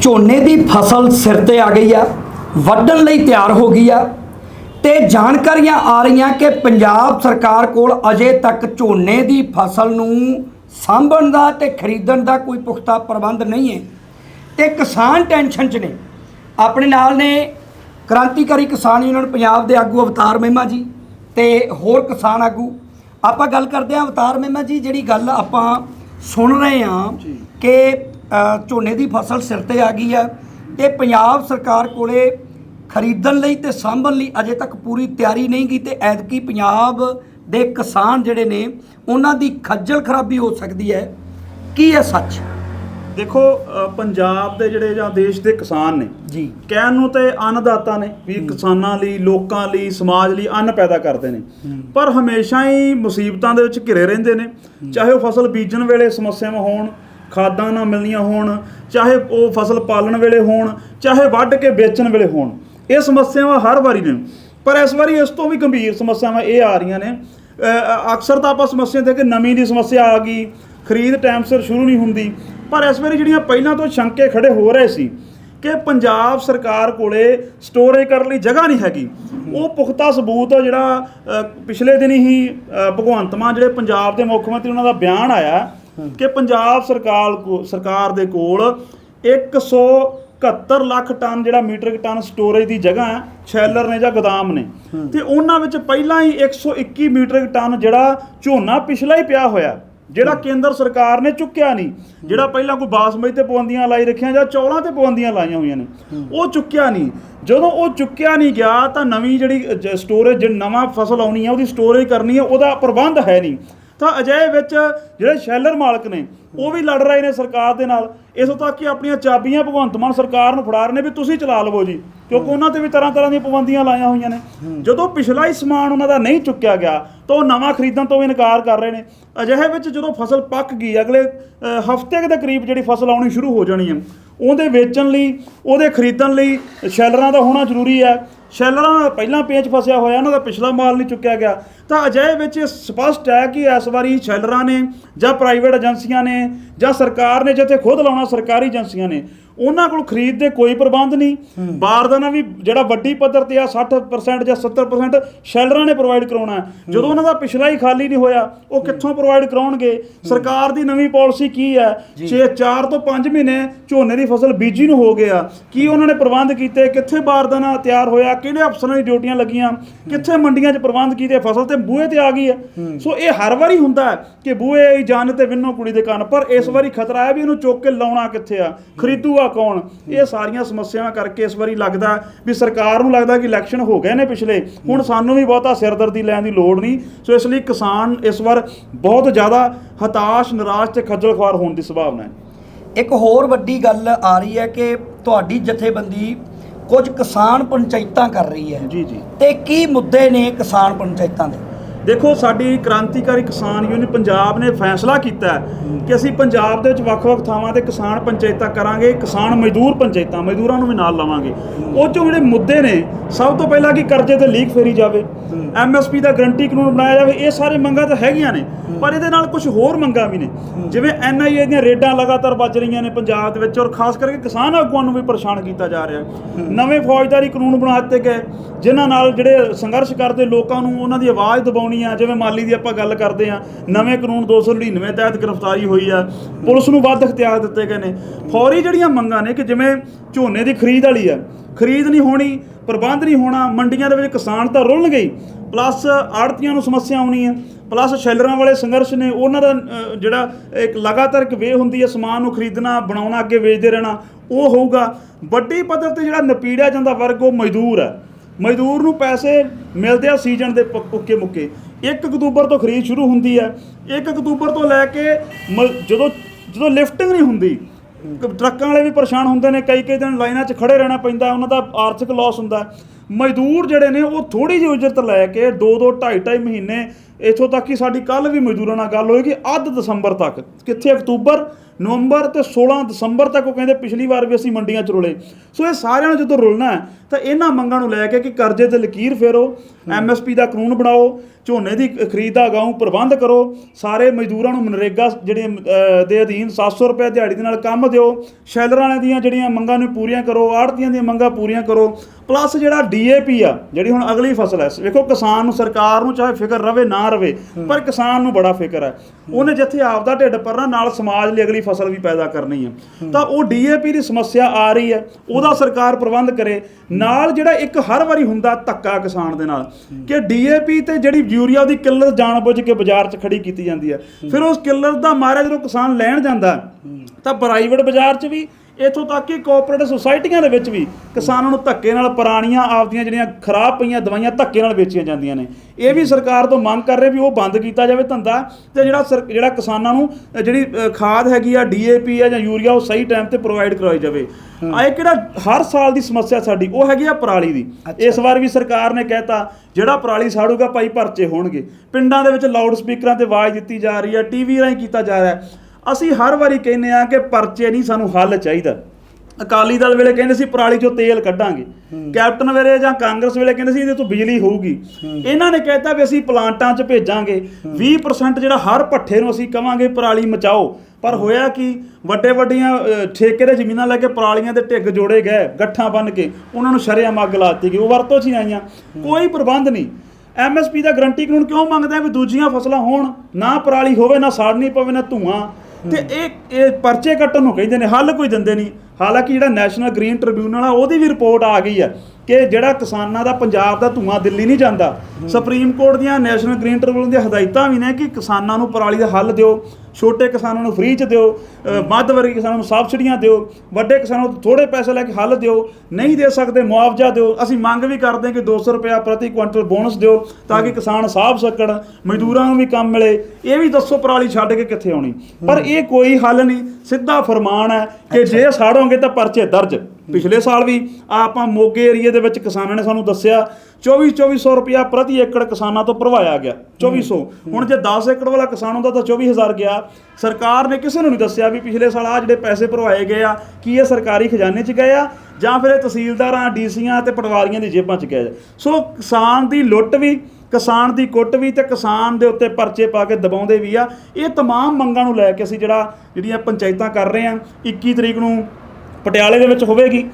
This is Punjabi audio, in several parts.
ਝੋਨੇ ਦੀ ਫਸਲ ਸਿਰ ਤੇ ਆ ਗਈ ਆ ਵੱਢਣ ਲਈ ਤਿਆਰ ਹੋ ਗਈ ਆ। ਤੇ ਜਾਣਕਾਰੀਆਂ ਆ ਰਹੀਆਂ ਕਿ ਪੰਜਾਬ ਸਰਕਾਰ ਕੋਲ ਅਜੇ ਤੱਕ ਝੋਨੇ ਦੀ ਫਸਲ ਨੂੰ ਸਾਂਭਣ ਦਾ ਤੇ ਖਰੀਦਣ ਦਾ ਕੋਈ ਪੁਖਤਾ ਪ੍ਰਬੰਧ ਨਹੀਂ ਹੈ। ਤੇ ਕਿਸਾਨ ਟੈਨਸ਼ਨ 'ਚ ਨੇ। ਆਪਣੇ ਨਾਲ ਨੇ ਕ੍ਰਾਂਤੀਕਾਰੀ ਕਿਸਾਨ ਯੂਨੀਅਨ ਪੰਜਾਬ ਦੇ ਆਗੂ ਅਵਤਾਰ ਮਹਿਮਾ ਜੀ ਤੇ ਹੋਰ ਕਿਸਾਨ ਆਗੂ। ਆਪਾਂ ਗੱਲ ਕਰਦੇ ਹਾਂ ਅਵਤਾਰ ਮਹਿਮਾ ਜੀ ਜਿਹੜੀ ਗੱਲ ਆਪਾਂ ਸੁਣ ਰਹੇ ਹਾਂ ਕਿ ਝੋਨੇ ਦੀ ਫਸਲ ਸਿਰ ਤੇ ਆ ਗਈ ਹੈ। ਤੇ ਪੰਜਾਬ ਸਰਕਾਰ ਕੋਲੇ ਖਰੀਦਣ ਲਈ ਤੇ ਸਾਂਭਣ ਲਈ ਅਜੇ ਤੱਕ ਪੂਰੀ ਤਿਆਰੀ ਨਹੀਂ ਕੀਤੀ ਐਤਕੀ ਪੰਜਾਬ ਦੇ ਕਿਸਾਨ ਜਿਹੜੇ ਨੇ ਉਹਨਾਂ ਦੀ ਖੱਜਲ ਖਰਾਬੀ ਹੋ ਸਕਦੀ ਹੈ। ਕੀ ਹੈ ਸੱਚ? ਦੇਖੋ ਪੰਜਾਬ ਦੇ ਜਿਹੜੇ ਜਾਂ ਦੇਸ਼ ਦੇ ਕਿਸਾਨ ਨੇ ਜੀ। ਕਹਿਣ ਨੂੰ ਤੇ ਅੰਨਦਾਤਾ ਨੇ ਵੀ ਕਿਸਾਨਾਂ ਲਈ ਲੋਕਾਂ ਲਈ ਸਮਾਜ ਲਈ ਅੰਨ ਪੈਦਾ ਕਰਦੇ ਨੇ। ਪਰ ਹਮੇਸ਼ਾ ਹੀ ਮੁਸੀਬਤਾਂ ਦੇ ਵਿੱਚ ਘਿਰੇ ਰਹਿੰਦੇ ਨੇ। ਚਾਹੇ ਉਹ ਫਸਲ ਬੀਜਣ ਵੇਲੇ ਸਮੱਸਿਆਵਾਂ ਹੋਣ ਖਾਦਾਂ ਨਾ ਮਿਲਣੀਆਂ ਹੋਣ, ਚਾਹੇ ਉਹ ਫਸਲ ਪਾਲਣ ਵੇਲੇ ਹੋਣ, ਚਾਹੇ ਵੱਢ ਕੇ ਵੇਚਣ ਵੇਲੇ ਹੋਣ, ਇਹ ਸਮੱਸਿਆਵਾਂ ਹਰ ਵਾਰੀ ਨੇ। ਪਰ ਇਸ ਵਾਰੀ ਇਸ ਤੋਂ ਵੀ ਗੰਭੀਰ ਸਮੱਸਿਆਵਾਂ ਇਹ ਆ ਰਹੀਆਂ ਨੇ। ਅਕਸਰ ਤਾਂ ਆਪਾਂ ਸਮੱਸਿਆ ਦੇ ਕਿ ਨਮੀ ਦੀ ਸਮੱਸਿਆ ਆ ਗਈ, ਖਰੀਦ ਟਾਈਮ ਸਿਰ ਸ਼ੁਰੂ ਨਹੀਂ ਹੁੰਦੀ। ਪਰ ਇਸ ਵਾਰੀ ਜਿਹੜੀਆਂ ਪਹਿਲਾਂ ਤੋਂ ਸ਼ੰਕੇ ਖੜੇ ਹੋ ਰਹੇ ਸੀ ਕਿ ਪੰਜਾਬ ਸਰਕਾਰ ਕੋਲੇ ਸਟੋਰੇਜ ਕਰਨ ਲਈ ਜਗ੍ਹਾ ਨਹੀਂ ਹੈਗੀ, ਉਹ ਪੁਖਤਾ ਸਬੂਤ ਆ ਜਿਹੜਾ ਪਿਛਲੇ ਦਿਨ ਹੀ ਭਗਵੰਤ ਮਾਨ ਜਿਹੜੇ ਪੰਜਾਬ ਦੇ ਮੁੱਖ ਮੰਤਰੀ ਉਹਨਾਂ ਦਾ ਬਿਆਨ ਆਇਆ ਕਿ ਪੰਜਾਬ ਸਰਕਾਰ ਸਰਕਾਰ ਦੇ ਕੋਲ 171 ਲੱਖ ਟਨ ਜਿਹੜਾ ਮੀਟ੍ਰਿਕ ਟਨ ਸਟੋਰੇਜ ਦੀ ਜਗ੍ਹਾ ਹੈ ਸ਼ੈਲਰ ਨੇ ਜਾਂ ਗੋਦਾਮ ਨੇ। ਤੇ ਉਹਨਾਂ ਵਿੱਚ ਪਹਿਲਾਂ ਹੀ 121 ਮੀਟ੍ਰਿਕ ਟਨ ਜਿਹੜਾ ਝੋਨਾ ਪਿਛਲਾ ਹੀ ਪਿਆ ਹੋਇਆ ਜਿਹੜਾ ਕੇਂਦਰ ਸਰਕਾਰ ਨੇ ਚੁੱਕਿਆ ਨਹੀਂ ਜਿਹੜਾ ਪਹਿਲਾਂ ਕੋਈ ਬਾਸਮਤੀ ਤੇ ਪਾਬੰਦੀਆਂ ਲਾਈ ਰੱਖੀਆਂ ਜਾਂ ਚੌਲਾਂ ਤੇ ਪਾਬੰਦੀਆਂ ਲਾਈਆਂ ਹੋਈਆਂ ਨੇ ਉਹ ਚੁੱਕਿਆ ਨਹੀਂ। ਜਦੋਂ ਉਹ ਚੁੱਕਿਆ ਨਹੀਂ ਗਿਆ ਤਾਂ ਨਵੀਂ ਜਿਹੜੀ ਸਟੋਰੇਜ ਨਵਾਂ ਫਸਲ ਆਉਣੀ ਹੈ ਉਹਦੀ ਸਟੋਰੇਜ ਕਰਨੀ ਹੈ ਉਹਦਾ ਪ੍ਰਬੰਧ ਹੈ ਨਹੀਂ। ਤਾਂ ਅਜਿਹੇ ਵਿੱਚ ਜਿਹੜੇ ਸ਼ੈਲਰ ਮਾਲਕ ਨੇ, ਉਹ ਵੀ ਲੜ ਰਹੇ ਨੇ ਸਰਕਾਰ ਦੇ ਨਾਲ। ਇਸੋਂ ਤੱਕ ਕਿ ਆਪਣੀਆਂ ਚਾਬੀਆਂ ਭਗਵੰਤ ਮਾਨ ਸਰਕਾਰ ਨੂੰ ਫੜਾ ਰਹੇ ਨੇ ਵੀ ਤੁਸੀਂ ਚਲਾ ਲਵੋ ਜੀ, ਕਿਉਂਕਿ ਉਹਨਾਂ ਤੇ ਵੀ ਤਰ੍ਹਾਂ ਤਰ੍ਹਾਂ ਦੀਆਂ ਪਾਬੰਦੀਆਂ ਲਾਈਆਂ ਹੋਈਆਂ ਨੇ। ਜਦੋਂ ਪਿਛਲਾ ਹੀ ਸਮਾਨ ਉਹਨਾਂ ਦਾ ਨਹੀਂ ਚੁੱਕਿਆ ਗਿਆ, ਤਾਂ ਉਹ ਨਵਾਂ ਖਰੀਦਣ ਤੋਂ ਵੀ ਇਨਕਾਰ ਕਰ ਰਹੇ ਨੇ। ਅਜਿਹੇ ਵਿੱਚ ਜਦੋਂ ਫਸਲ ਪੱਕ ਗਈ, ਅਗਲੇ ਹਫ਼ਤੇ ਦੇ ਕਰੀਬ ਜਿਹੜੀ ਫਸਲ ਆਉਣੀ ਸ਼ੁਰੂ ਹੋ ਜਾਣੀ ਹੈ, ਉਹਦੇ ਵੇਚਣ ਲਈ, ਉਹਦੇ ਖਰੀਦਣ ਲਈ ਸ਼ੈਲਰਾਂ ਦਾ ਹੋਣਾ ਜ਼ਰੂਰੀ ਹੈ। ਸ਼ੈਲਰਾਂ ਦਾ ਪਹਿਲਾਂ ਪੇਚ ਫਸਿਆ ਹੋਇਆ, ਉਹਨਾਂ ਦਾ ਪਿਛਲਾ ਮਾਲ ਨਹੀਂ ਚੁੱਕਿਆ ਗਿਆ। ਤਾਂ ਅਜਿਹੇ ਵਿੱਚ ਇਹ ਸਪਸ਼ਟ ਹੈ ਕਿ ਇਸ ਵਾਰੀ ਸ਼ੈਲਰਾਂ ਨੇ ਜਾਂ ਪ੍ਰਾਈਵੇਟ ਏਜੰਸੀਆਂ ਨੇ ਜਾਂ ਸਰਕਾਰ ਨੇ, ਜਿੱਥੇ ਖੁਦ ਲਾਉਣਾ ਸਰਕਾਰੀ ਏਜੰਸੀਆਂ ਨੇ ਉਹਨਾਂ ਕੋਲ ਖਰੀਦ ਦੇ ਕੋਈ ਪ੍ਰਬੰਧ ਨਹੀਂ। ਬਾਰਦਾਨਾ ਵੀ ਜਿਹੜਾ ਵੱਡੀ ਪੱਧਰ ਤੇ ਆ 60% ਜਾਂ 70% ਸ਼ੈਲਰਾਂ ਨੇ ਪ੍ਰੋਵਾਈਡ ਕਰਾਉਣਾ ਹੈ। ਜਦੋਂ ਉਹਨਾਂ ਦਾ ਪਿਛਲਾ ਹੀ ਖਾਲੀ ਨਹੀਂ ਹੋਇਆ ਉਹ ਕਿੱਥੋਂ ਪ੍ਰੋਵਾਈਡ ਕਰਾਉਣਗੇ? ਸਰਕਾਰ ਦੀ ਨਵੀਂ ਪਾਲਿਸੀ ਕੀ ਹੈ? 6 4 ਤੋਂ 5 ਮਹੀਨੇ ਝੋਨੇ ਦੀ ਫਸਲ ਬੀਜੀ ਨੂੰ ਹੋ ਗਿਆ। ਕੀ ਉਹਨਾਂ ਨੇ ਪ੍ਰਬੰਧ ਕੀਤੇ? ਕਿੱਥੇ ਬਾਰਦਾਨਾ ਤਿਆਰ ਹੋਇਆ? ਕਿਹੜੇ ਅਫਸਰਾਂ ਦੀ ਡਿਊਟੀਆਂ ਲੱਗੀਆਂ? ਕਿੱਥੇ ਮੰਡੀਆਂ 'ਚ ਪ੍ਰਬੰਧ ਕੀਤੇ? ਫਸਲ ਤੇ ਬੂਹੇ ਤੇ ਆ ਗਈ ਹੈ। ਸੋ ਇਹ ਹਰ ਵਾਰੀ ਹੁੰਦਾ ਹੈ ਕਿ ਬੂਹੇ ਆਈ ਜਾਣ ਤੇ ਵਿੰਨੋ ਕੁੜੀ ਦੇ ਕੰਨ। ਪਰ ਇਸ ਵਾਰੀ ਖਤਰਾ ਹੈ ਵੀ ਇਹਨੂੰ ਚੁੱਕ ਕੇ ਲਾਉਣਾ ਕਿੱਥੇ ਆ ਖਰੀਦੂਗਾ ਕੌਣ? ਇਹ ਸਾਰੀਆਂ ਸਮੱਸਿਆਵਾਂ ਕਰਕੇ ਇਸ ਵਾਰੀ ਲੱਗਦਾ ਵੀ ਸਰਕਾਰ ਨੂੰ ਲੱਗਦਾ ਕਿ ਇਲੈਕਸ਼ਨ ਹੋ ਗਏ ਨੇ ਪਿਛਲੇ। ਹੁਣ ਸਾਨੂੰ ਵੀ ਬਹੁਤਾ ਸਿਰਦਰਦੀ ਲੈਣ ਦੀ ਲੋੜ ਨਹੀਂ। ਸੋ ਇਸ ਲਈ ਕਿਸਾਨ ਇਸ ਵਾਰ ਬਹੁਤ ਜ਼ਿਆਦਾ ਹਤਾਸ਼ ਨਿਰਾਸ਼ ਤੇ ਖੱਜਲ ਖੁਆਰ ਹੋਣ ਦੀ ਸੰਭਾਵਨਾ ਹੈ। ਇੱਕ ਹੋਰ ਵੱਡੀ ਗੱਲ ਆ ਰਹੀ ਹੈ ਕਿ ਤੁਹਾਡੀ ਜਥੇਬੰਦੀ ਕੁਝ ਕਿਸਾਨ ਪੰਚਾਇਤਾਂ ਕਰ ਰਹੀ ਹੈ। ਜੀ ਜੀ। ਤੇ ਕੀ ਮੁੱਦੇ ਨੇ ਕਿਸਾਨ ਪੰਚਾਇਤਾਂ ਦੇ? ਦੇਖੋ, ਸਾਡੀ ਕ੍ਰਾਂਤੀਕਾਰੀ ਕਿਸਾਨ ਯੂਨੀਅਨ ਪੰਜਾਬ ਨੇ ਫੈਸਲਾ ਕੀਤਾ ਕਿ ਅਸੀਂ ਪੰਜਾਬ ਦੇ ਵਿੱਚ ਵੱਖ-ਵੱਖ ਥਾਵਾਂ ਤੇ ਕਿਸਾਨ ਪੰਚਾਇਤਾਂ ਕਰਾਂਗੇ, ਕਿਸਾਨ ਮਜ਼ਦੂਰ ਪੰਚਾਇਤਾਂ, ਮਜ਼ਦੂਰਾਂ ਨੂੰ ਵੀ ਨਾਲ ਲਵਾਂਗੇ। ਉਹ ਚੋਂ ਜਿਹੜੇ ਮੁੱਦੇ ਨੇ, ਸਭ ਤੋਂ ਪਹਿਲਾਂ ਕਿ ਕਰਜ਼ੇ ਤੇ ਲੀਕ ਫੇਰੀ ਜਾਵੇ ਐਮਐਸਪੀ ਦਾ ਗਰੰਟੀ ਕਾਨੂੰਨ ਬਣਾਇਆ ਜਾਵੇ, ਇਹ ਸਾਰੇ ਮੰਗਾਂ ਤਾਂ ਹੈਗੀਆਂ ਨੇ, ਪਰ ਇਹਦੇ ਨਾਲ ਕੁਝ ਹੋਰ ਮੰਗਾਂ ਵੀ ਨੇ। ਜਿਵੇਂ ਐਨਆਈਏ ਦੀਆਂ ਰੇਡਾਂ ਲਗਾਤਾਰ ਵੱਜ ਰਹੀਆਂ ਨੇ ਪੰਜਾਬ ਦੇ ਵਿੱਚ, ਔਰ ਖਾਸ ਕਰਕੇ ਕਿਸਾਨ ਆਗੂਆਂ ਨੂੰ ਵੀ ਪਰੇਸ਼ਾਨ ਕੀਤਾ ਜਾ ਰਿਹਾ ਨਵੇਂ ਫੌਜਦਾਰੀ ਕਾਨੂੰਨ ਬਣਾ ਦਿੱਤੇ ਗਏ, ਜਿਨ੍ਹਾਂ ਨਾਲ ਜਿਹੜੇ ਸੰਘਰਸ਼ ਕਰਦੇ ਲੋਕਾਂ ਨੂੰ ਉਹਨਾਂ ਦੀ ਆਵਾਜ਼ ਦਬਾਉਣੀ ਆ, ਜਿਵੇਂ ਮਾਲੀ ਦੀ ਆਪਾਂ ਗੱਲ ਕਰਦੇ ਆ ਨਵੇਂ ਕਾਨੂੰਨ 299 ਤਹਿਤ ਗ੍ਰਿਫਤਾਰੀ ਹੋਈ ਆ, ਪੁਲਿਸ ਨੂੰ ਵੱਧ ਅਖਤਿਆਰ ਦਿੱਤੇ ਗਏ ਨੇ। ਫੌਰੀ ਜਿਹੜੀਆਂ ਮੰਗਾਂ ਨੇ ਕਿ ਜਿਵੇਂ ਝੋਨੇ ਦੀ ਖਰੀਦ ਵਾਲੀ ਆ, ਖਰੀਦ ਨਹੀਂ ਹੋਣੀ, ਪ੍ਰਬੰਧ ਨਹੀਂ ਹੋਣਾ, ਮੰਡੀਆਂ ਦੇ ਵਿੱਚ ਕਿਸਾਨ ਤਾਂ ਰੁਲਣ ਗਈ ਪਲੱਸ ਆੜਤੀਆਂ ਨੂੰ ਸਮੱਸਿਆ ਆਉਣੀ ਹੈ ਪਲੱਸ ਸ਼ੈਲਰਾਂ ਵਾਲੇ ਸੰਘਰਸ਼ ਨੇ, ਉਹਨਾਂ ਦਾ ਜਿਹੜਾ ਇੱਕ ਲਗਾਤਾਰ ਇੱਕ ਵੇ ਹੁੰਦੀ ਹੈ ਸਮਾਨ ਨੂੰ ਖਰੀਦਣਾ, ਬਣਾਉਣਾ, ਅੱਗੇ ਵੇਚਦੇ ਰਹਿਣਾ, ਉਹ ਹੋਊਗਾ। ਵੱਡੀ ਪੱਧਰ ਤੇ ਜਿਹੜਾ ਨਪੀੜਿਆ ਜਾਂਦਾ ਵਰਗ, ਉਹ ਮਜ਼ਦੂਰ ਹੈ ਮਜ਼ਦੂਰ ਨੂੰ ਪੈਸੇ ਮਿਲਦੇ ਆ ਸੀਜ਼ਨ ਦੇ ਪੁੱਕੇ ਮੁੱਕੇ 1 ਅਕਤੂਬਰ ਤੋਂ ਖਰੀਦ ਸ਼ੁਰੂ ਹੁੰਦੀ ਹੈ। 1 ਅਕਤੂਬਰ ਤੋਂ ਲੈ ਕੇ ਮ- ਜਦੋਂ ਜਦੋਂ ਲਿਫਟਿੰਗ ਨਹੀਂ ਹੁੰਦੀ ਟਰੱਕਾਂ ਵਾਲੇ ਵੀ ਪਰੇਸ਼ਾਨ ਹੁੰਦੇ ਨੇ, ਕਈ ਕਈ ਦਿਨ ਲਾਈਨਾਂ 'ਚ ਖੜੇ ਰਹਿਣਾ ਪੈਂਦਾ, ਉਹਨਾਂ ਦਾ ਆਰਥਿਕ ਲਾਸ ਹੁੰਦਾ। ਮਜ਼ਦੂਰ ਜਿਹੜੇ ਨੇ, ਉਹ ਥੋੜੀ ਜਿਹੀ ਉਜਰਤ ਲੈ ਕੇ 2 2 2.5 2.5 ਮਹੀਨੇ ਇੱਥੋਂ ਤੱਕ ਕਿ ਸਾਡੀ ਕੱਲ ਵੀ ਮਜ਼ਦੂਰਾਂ ਨਾਲ ਗੱਲ ਹੋਏਗੀ ਅੱਧ ਦਸੰਬਰ ਤੱਕ। ਕਿੱਥੇ ਅਕਤੂਬਰ ਨਵੰਬਰ ਤੇ 16 ਦਸੰਬਰ ਤੱਕ ਉਹ ਕਹਿੰਦੇ ਪਿਛਲੀ ਵਾਰ ਵੀ ਅਸੀਂ ਮੰਡੀਆਂ 'ਚ ਰੁਲੇ। ਸੋ ਇਹ ਸਾਰਿਆਂ ਨੂੰ ਜਦੋਂ ਰੁਲਣਾ ਹੈ ਤਾਂ ਇਹਨਾਂ ਮੰਗਾਂ ਨੂੰ ਲੈ ਕੇ ਕਿ ਕਰਜ਼ੇ ਤੇ ਲਕੀਰ ਫੇਰੋ ਐਮਐਸਪੀ ਦਾ ਕਾਨੂੰਨ ਬਣਾਓ ਝੋਨੇ ਦੀ ਖਰੀਦ ਦਾ ਅਗਾਊਂ ਪ੍ਰਬੰਧ ਕਰੋ ਸਾਰੇ ਮਜ਼ਦੂਰਾਂ ਨੂੰ ਮਨਰੇਗਾ ਜਿਹੜੇ ਦੇ ਅਧੀਨ 700 ਰੁਪਏ ਦਿਹਾੜੀ ਦੇ ਨਾਲ ਕੰਮ ਦਿਓ ਸ਼ੈਲਰਾਂ ਵਾਲਿਆਂ ਦੀਆਂ ਜਿਹੜੀਆਂ ਮੰਗਾਂ ਨੂੰ ਪੂਰੀਆਂ ਕਰੋ ਆੜਤੀਆਂ ਦੀਆਂ ਮੰਗਾਂ ਪੂਰੀਆਂ ਕਰੋ ਪਲੱਸ ਜਿਹੜਾ ਡੀਏਪੀ ਆ ਜਿਹੜੀ ਹੁਣ ਅਗਲੀ ਫਸਲ ਹੈ ਵੇਖੋ ਕਿਸਾਨ ਨੂੰ ਸਰਕਾਰ ਨੂੰ ਚਾਹੇ ਫਿਕਰ ਰਵੇ ਨਾ ਰਵੇ, ਪਰ ਕਿਸਾਨ ਨੂੰ ਬੜਾ ਫਿਕਰ ਹੈ। ਉਹਨੇ ਜਿੱਥੇ ਆਪਦਾ ਢਿੱਡ ਭਰਨਾ, ਨਾਲ ਸਮਾਜ ਲਈ ਅਗਲੀ ਫਸਲ ਵੀ ਪੈਦਾ ਕਰਨੀ ਹੈ। ਤਾਂ ਉਹ ਡੀਏਪੀ ਦੀ ਸਮੱਸਿਆ ਆ ਰਹੀ ਹੈ, ਉਹਦਾ ਸਰਕਾਰ ਪ੍ਰਬੰਧ ਕਰੇ। ਨਾਲ ਜਿਹੜਾ ਇੱਕ ਹਰ ਵਾਰੀ ਹੁੰਦਾ ਧੱਕਾ ਕਿਸਾਨ ਦੇ ਨਾਲ, ਕਿ ਡੀਏਪੀ ਤੇ ਜਿਹੜੀ ਯੂਰੀਆ ਦੀ ਕਿੱਲਤ ਜਾਣਬੁੱਝ ਕੇ ਬਾਜ਼ਾਰ 'ਚ ਖੜੀ ਕੀਤੀ ਜਾਂਦੀ ਹੈ। ਫਿਰ ਉਸ ਕਿੱਲਤ ਦਾ ਮਾਰਿਆ ਜਦੋਂ ਕਿਸਾਨ ਲੈਣ ਜਾਂਦਾ, ਤਾਂ ਪ੍ਰਾਈਵੇਟ ਬਾਜ਼ਾਰ 'ਚ ਵੀ ਇਥੋਂ ਤੱਕ ਕਿ ਕੋਆਪਰੇਟਿਵ ਸੁਸਾਇਟੀਆਂ ਦੇ ਵਿੱਚ ਵੀ ਕਿਸਾਨਾਂ ਨੂੰ ਧੱਕੇ ਨਾਲ ਪੁਰਾਣੀਆਂ ਆਪਦੀਆਂ ਜਿਹੜੀਆਂ ਖਰਾਬ ਪਈਆਂ ਦਵਾਈਆਂ ਧੱਕੇ ਨਾਲ ਵੇਚੀਆਂ ਜਾਂਦੀਆਂ ਨੇ। ਇਹ ਵੀ ਸਰਕਾਰ ਤੋਂ ਮੰਗ ਕਰ ਰਹੇ ਵੀ ਉਹ ਬੰਦ ਕੀਤਾ ਜਾਵੇ ਧੰਦਾ ਤੇ ਜਿਹੜਾ ਜਿਹੜਾ ਕਿਸਾਨਾਂ ਨੂੰ ਜਿਹੜੀ ਖਾਦ ਹੈਗੀ ਆ ਡੀਏਪੀ ਆ ਜਾਂ ਯੂਰੀਆ ਉਹ ਸਹੀ ਟਾਈਮ ਤੇ ਪ੍ਰੋਵਾਈਡ ਕਰਵਾਈ ਜਾਵੇ। ਆ ਇਹ ਕਿਹੜਾ ਹਰ ਸਾਲ ਦੀ ਸਮੱਸਿਆ ਸਾਡੀ ਉਹ ਹੈਗੀ ਆ ਪਰਾਲੀ ਦੀ। ਇਸ ਵਾਰ ਵੀ ਸਰਕਾਰ ਨੇ ਕਹਿਤਾ ਜਿਹੜਾ ਪਰਾਲੀ ਸਾੜੂਗਾ ਭਾਈ ਪਰਚੇ ਹੋਣਗੇ। ਪਿੰਡਾਂ ਦੇ ਵਿੱਚ ਲਾਊਡ ਸਪੀਕਰਾਂ ਤੇ ਆਵਾਜ਼ ਦਿੱਤੀ ਜਾ ਰਹੀ ਹੈ ਟੀਵੀ ਰਾਹੀਂ ਕੀਤਾ ਜਾ ਰਿਹਾ। ਹੈ ਅਸੀਂ ਹਰ ਵਾਰੀ ਕਹਿੰਦੇ ਆ ਕਿ ਪਰਚੇ ਨਹੀਂ ਸਾਨੂੰ ਹੱਲ ਚਾਹੀਦਾ। ਅਕਾਲੀ ਦਲ ਵੇਲੇ ਕਹਿੰਦੇ ਸੀ ਪਰਾਲੀ ਚੋਂ ਤੇਲ ਕੱਢਾਂਗੇ। ਕੈਪਟਨ ਵੇਲੇ ਜਾਂ ਕਾਂਗਰਸ ਵੇਲੇ ਕਹਿੰਦੇ ਸੀ ਇਹਦੇ ਤੋਂ ਬਿਜਲੀ ਹੋਊਗੀ। ਇਹਨਾਂ ਨੇ ਕਹਿਤਾ ਵੀ ਅਸੀਂ ਪਲਾਂਟਾਂ 'ਚ ਭੇਜਾਂਗੇ। 20% ਜਿਹੜਾ ਹਰ ਪੱਠੇ ਨੂੰ ਅਸੀਂ ਕਵਾਂਗੇ ਪਰਾਲੀ ਮਚਾਓ। ਪਰ ਹੋਇਆ ਕਿ? ਵੱਡੇ ਵੱਡੀਆਂ ਠੇਕੇ ਦੇ ਜ਼ਮੀਨਾਂ ਲੈ ਕੇ ਪਰਾਲੀਆਂ ਦੇ ਢਿੱਗ ਜੋੜੇ ਗਏ ਗੱਠਾਂ ਬੰਨ ਕੇ। ਉਹਨਾਂ ਨੂੰ ਸ਼ਰੇਆਮ ਅੱਗ ਲਾਤੀ ਗਈ। ਉਹ ਵਰਤੋਂ 'ਚ ਹੀ ਆਈਆਂ। ਕੋਈ ਪ੍ਰਬੰਧ ਨਹੀਂ। ਐਮਐਸਪੀ ਦਾ ਗਰੰਟੀ ਕਾਨੂੰਨ ਕਿਉਂ ਮੰਗਦਾ ਵੀ ਦੂਜੀਆਂ ਫਸਲਾਂ ਹੋਣ? ਨਾ ਪਰਾਲੀ ਹੋਵੇ ਨਾ ਸਾੜਨੀ ਪਵੇ ਨਾ ਧੂਆਂ। ਤੇ ਇਹ ਇਹ ਪਰਚੇ ਕੱਟਣ ਨੂੰ ਕਹਿੰਦੇ ਨੇ, ਹੱਲ ਕੋਈ ਦਿੰਦੇ ਨਹੀਂ। ਹਾਲਾਂਕਿ ਜਿਹੜਾ ਨੈਸ਼ਨਲ ਗ੍ਰੀਨ ਟ੍ਰਿਬਿਊਨਲ ਆ, ਉਹਦੀ ਵੀ ਰਿਪੋਰਟ ਆ ਗਈ ਹੈ ਕਿ ਜਿਹੜਾ ਕਿਸਾਨਾਂ ਦਾ ਪੰਜਾਬ ਦਾ ਧੂਆਂ ਦਿੱਲੀ ਨਹੀਂ ਜਾਂਦਾ ਸੁਪਰੀਮ ਕੋਰਟ ਦੀਆਂ ਨੈਸ਼ਨਲ ਗ੍ਰੀਨ ਟ੍ਰਿਬਿਊਨਲ ਦੀਆਂ ਹਦਾਇਤਾਂ ਵੀ ਨੇ ਕਿ ਕਿਸਾਨਾਂ ਨੂੰ ਪਰਾਲੀ ਦਾ ਹੱਲ ਦਿਓ ਛੋਟੇ ਕਿਸਾਨਾਂ ਨੂੰ ਫ੍ਰੀ ਚ ਦਿਓ ਮੱਧ ਵਰਗੀ ਕਿਸਾਨਾਂ ਨੂੰ ਸਬਸਿਡੀਆਂ ਦਿਓ ਵੱਡੇ ਕਿਸਾਨਾਂ ਨੂੰ ਥੋੜੇ ਪੈਸੇ ਲੈ ਕੇ ਹੱਲ ਦਿਓ ਨਹੀਂ ਦੇ ਸਕਦੇ ਮੁਆਵਜ਼ਾ ਦਿਓ। ਅਸੀਂ ਮੰਗ ਵੀ ਕਰਦੇ ਕਿ 200 ਰੁਪਇਆ ਪ੍ਰਤੀ ਕੁਇੰਟਲ ਬੋਨਸ ਦਿਓ ਤਾਂ ਕਿ ਕਿਸਾਨ ਸਾਂਭ ਸਕਣ ਮਜ਼ਦੂਰਾਂ ਨੂੰ ਵੀ ਕੰਮ ਮਿਲੇ। ਇਹ ਵੀ ਦੱਸੋ ਪਰਾਲੀ ਛੱਡ ਕੇ ਕਿੱਥੇ ਆਉਣੀ। ਪਰ ਇਹ ਕੋਈ ਹੱਲ ਨਹੀਂ ਸਿੱਧਾ ਫਰਮਾਨ ਹੈ ਕਿ ਜੇ ਸਾੜੋਗੇ ਤਾਂ ਪਰਚੇ ਦਰਜ। ਪਿਛਲੇ ਸਾਲ ਵੀ ਆਪਾਂ ਮੋਗੇ ਏਰੀਏ ਦੇ ਵਿੱਚ ਕਿਸਾਨਾਂ ਨੇ ਸਾਨੂੰ ਦੱਸਿਆ 24 2400 ਰੁਪਇਆ ਪ੍ਰਤੀ ਏਕੜ ਕਿਸਾਨਾਂ ਤੋਂ ਭਰਵਾਇਆ ਗਿਆ 2400 ਹੁਣ ਜੇ 10 ਏਕੜ ਵਾਲਾ ਕਿਸਾਨ ਹੁੰਦਾ ਤਾਂ 24000 ਗਿਆ ਸਰਕਾਰ ਨੇ ਕਿਸੇ ਨੂੰ ਨਹੀਂ ਦੱਸਿਆ ਵੀ ਪਿਛਲੇ ਸਾਲ ਆ ਜਿਹੜੇ ਪੈਸੇ ਭਰਵਾਏ ਗਏ ਆ ਕੀ ਇਹ ਸਰਕਾਰੀ ਖਜ਼ਾਨੇ 'ਚ ਗਏ ਆ ਜਾਂ ਫਿਰ ਇਹ ਤਹਿਸੀਲਦਾਰਾਂ ਡੀਸੀਆਂ ਤੇ ਪਟਵਾਰੀਆਂ ਦੀ ਜੇਬਾਂ 'ਚ ਗਏ ਆ। ਸੋ ਕਿਸਾਨ ਦੀ ਲੁੱਟ ਵੀ ਕਿਸਾਨ ਦੀ ਕੁੱਟ ਵੀ ਤੇ ਕਿਸਾਨ ਦੇ ਉੱਤੇ ਪਰਚੇ ਪਾ ਕੇ ਦਬਾਉਂਦੇ ਵੀ ਆ ਇਹ तमाम ਮੰਗਾਂ ਨੂੰ ਲੈ ਕੇ ਅਸੀਂ ਜਿਹੜਾ ਜਿਹੜੀਆਂ ਪੰਚਾਇਤਾਂ ਕਰ ਰਹੇ ਆ 21 ਤਰੀਕ ਨੂੰ ਪਟਿਆਲੇ ਦੇ ਵਿੱਚ ਹੋਵੇਗੀ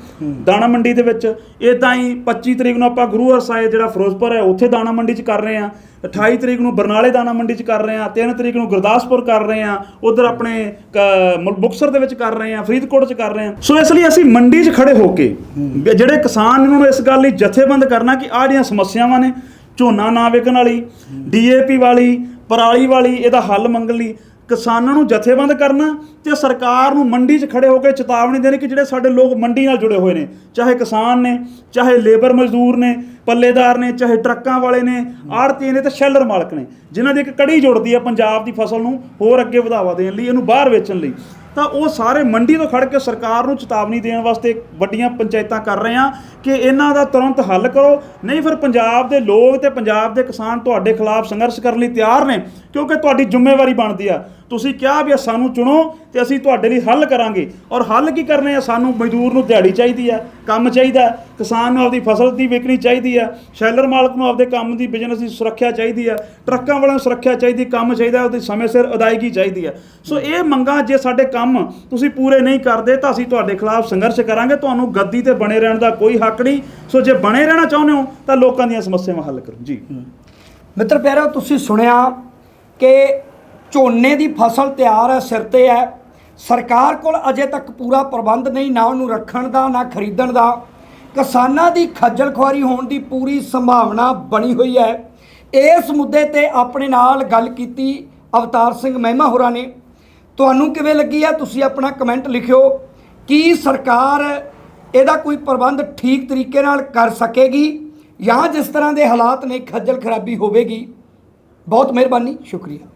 ਦਾਣਾ ਮੰਡੀ ਦੇ ਵਿੱਚ। ਇਦਾਂ ਹੀ 25 ਤਰੀਕ ਨੂੰ ਆਪਾਂ ਗੁਰੂ ਸਾਹਿਬ ਜਿਹੜਾ ਫਿਰੋਜ਼ਪੁਰ ਹੈ ਉੱਥੇ ਦਾਣਾ ਮੰਡੀ 'ਚ ਕਰ ਰਹੇ ਆ 28 ਤਰੀਕ ਨੂੰ ਬਰਨਾਲੇ ਦਾਣਾ ਮੰਡੀ 'ਚ ਕਰ ਰਹੇ ਆ 3 ਤਰੀਕ ਨੂੰ ਗੁਰਦਾਸਪੁਰ ਕਰ ਰਹੇ ਆ ਉਧਰ ਆਪਣੇ ਕ- ਮ- ਮੁਕਤਸਰ ਦੇ ਵਿੱਚ ਕਰ ਰਹੇ ਆ ਫਰੀਦਕੋਟ 'ਚ ਕਰ ਰਹੇ ਆ ਸੋ ਇਸ ਲਈ ਅਸੀਂ ਮੰਡੀ 'ਚ ਖੜੇ ਹੋ ਕੇ ਜਿਹੜੇ ਕਿਸਾਨ ਨੇ ਉਹਨਾਂ ਨੂੰ ਇਸ ਗੱਲ ਲਈ ਜਥੇਬੰਦ ਕਰਨਾ ਕਿ ਆਹ ਜਿਹੜੀਆਂ ਸਮੱਸਿਆਵਾਂ ਨੇ ਝੋਨਾ ਨਾ ਵਿਕਣ ਵਾਲੀ ਡੀਏਪੀ ਵਾਲੀ ਪਰਾਲੀ ਵਾਲੀ ਇਹਦਾ ਹੱਲ ਮੰਗਣ ਲਈ ਕਿਸਾਨਾਂ ਨੂੰ ਜਥੇਬੰਦ ਕਰਨਾ ਤੇ ਸਰਕਾਰ ਨੂੰ ਮੰਡੀ 'ਚ ਖੜੇ ਹੋ ਕੇ ਚੇਤਾਵਨੀ ਦੇਣੀ ਕਿ ਜਿਹੜੇ ਸਾਡੇ ਲੋਕ ਮੰਡੀ ਨਾਲ ਜੁੜੇ ਹੋਏ ਨੇ, ਚਾਹੇ ਕਿਸਾਨ ਨੇ, ਚਾਹੇ ਲੇਬਰ ਮਜ਼ਦੂਰ ਨੇ ਪੱਲੇਦਾਰ ਨੇ, ਚਾਹੇ ਟਰੱਕਾਂ ਵਾਲੇ ਨੇ ਆੜਤੀ ਨੇ ਤੇ ਸ਼ੈਲਰ ਮਾਲਕ ਨੇ, ਜਿਨ੍ਹਾਂ ਦੀ ਇੱਕ ਕੜੀ ਜੁੜਦੀ ਹੈ ਪੰਜਾਬ ਦੀ ਫਸਲ ਨੂੰ ਹੋਰ ਅੱਗੇ ਵਧਾਵਾ ਦੇਣ ਲਈ, ਇਹਨੂੰ ਬਾਹਰ ਵੇਚਣ ਲਈ। ਤਾਂ ਉਹ ਸਾਰੇ ਮੰਡੀ ਤੋਂ ਖੜ ਕੇ ਸਰਕਾਰ ਨੂੰ ਚੇਤਾਵਨੀ ਦੇਣ ਵਾਸਤੇ ਵੱਡੀਆਂ ਪੰਚਾਇਤਾਂ ਕਰ ਰਹੇ ਆ ਕਿ ਇਹਨਾਂ ਦਾ ਤੁਰੰਤ ਹੱਲ ਕਰੋ। ਨਹੀਂ ਫਿਰ ਪੰਜਾਬ ਦੇ ਲੋਕ ਤੇ ਪੰਜਾਬ ਦੇ ਕਿਸਾਨ ਤੁਹਾਡੇ ਖਿਲਾਫ ਸੰਘਰਸ਼ ਕਰਨ ਲਈ ਤਿਆਰ ਨੇ, ਕਿਉਂਕਿ ਤੁਹਾਡੀ ਜ਼ਿੰਮੇਵਾਰੀ ਬਣਦੀ ਆ। ਤੁਸੀਂ ਕਿਹਾ ਵੀ ਸਾਨੂੰ ਚੁਣੋ ਤੇ ਅਸੀਂ ਤੁਹਾਡੇ ਲਈ ਹੱਲ ਕਰਾਂਗੇ। ਔਰ ਹੱਲ ਕੀ ਕਰਨੇ ਆ? ਸਾਨੂੰ ਮਜ਼ਦੂਰ ਨੂੰ ਦਿਹਾੜੀ ਚਾਹੀਦੀ ਆ, ਕੰਮ ਚਾਹੀਦਾ, ਕਿਸਾਨ ਨੂੰ ਆਪਦੀ ਫਸਲ ਦੀ ਵਿਕਣੀ ਚਾਹੀਦੀ ਆ, ਸ਼ੈਲਰ ਮਾਲਕ ਨੂੰ ਆਪਦੇ ਕੰਮ ਦੀ ਬਿਜ਼ਨਸ ਦੀ ਸੁਰੱਖਿਆ ਚਾਹੀਦੀ ਆ, ਟਰੱਕਾਂ ਵਾਲਿਆਂ ਨੂੰ ਸੁਰੱਖਿਆ ਚਾਹੀਦੀ, ਕੰਮ ਚਾਹੀਦਾ ਉਹਦੀ ਸਮੇਂ ਸਿਰ ਅਦਾਇਗੀ ਚਾਹੀਦੀ ਆ। ਸੋ ਇਹ ਮੰਗਾਂ ਜੇ ਸਾਡੇ ਕੰਮ ਤੁਸੀਂ ਪੂਰੇ ਨਹੀਂ ਕਰਦੇ ਤਾਂ ਅਸੀਂ ਤੁਹਾਡੇ ਖਿਲਾਫ ਸੰਘਰਸ਼ ਕਰਾਂਗੇ, ਤੁਹਾਨੂੰ ਗੱਦੀ ਤੇ ਬਣੇ ਰਹਿਣ ਦਾ ਕੋਈ ਹੱਕ ਨਹੀਂ। ਸੋ ਜੇ ਬਣੇ ਰਹਿਣਾ ਚਾਹੁੰਦੇ ਹੋ ਤਾਂ ਲੋਕਾਂ ਦੀਆਂ ਸਮੱਸਿਆਵਾਂ ਹੱਲ ਕਰੋ। ਜੀ। ਮਿੱਤਰ ਪਿਆਰਿਓ, ਤੁਸੀਂ ਸੁਣਿਆ ਕਿ ਝੋਨੇ ਦੀ ਫਸਲ ਤਿਆਰ ਹੈ, ਸਿਰ ਤੇ ਹੈ। ਸਰਕਾਰ ਕੋਲ ਅਜੇ ਤੱਕ ਪੂਰਾ ਪ੍ਰਬੰਧ ਨਹੀਂ, ਨਾ ਉਹਨੂੰ ਰੱਖਣ ਦਾ, ਨਾ ਖਰੀਦਣ ਦਾ। ਕਿਸਾਨਾਂ ਦੀ ਖੱਜਲ ਖੁਆਰੀ ਹੋਣ ਦੀ ਪੂਰੀ ਸੰਭਾਵਨਾ ਬਣੀ ਹੋਈ ਹੈ। ਇਸ ਮੁੱਦੇ ਤੇ ਆਪਣੇ ਨਾਲ ਗੱਲ ਕੀਤੀ ਅਵਤਾਰ ਸਿੰਘ ਮਹਿਮਾ ਹੋਰਾਂ ਨੇ। ਤੁਹਾਨੂੰ ਕਿਵੇਂ ਲੱਗੀ ਆ? ਤੁਸੀਂ ਆਪਣਾ ਕਮੈਂਟ ਲਿਖਿਓ। ਕੀ ਸਰਕਾਰ ਇਹਦਾ ਕੋਈ ਪ੍ਰਬੰਧ ਠੀਕ ਤਰੀਕੇ ਨਾਲ ਕਰ ਸਕੇਗੀ ਜਾਂ ਜਿਸ ਤਰ੍ਹਾਂ ਦੇ ਹਾਲਾਤ ਨੇ, ਖੱਜਲ ਖਰਾਬੀ ਹੋਵੇਗੀ? ਬਹੁਤ ਮਿਹਰਬਾਨੀ, ਸ਼ੁਕਰੀਆ।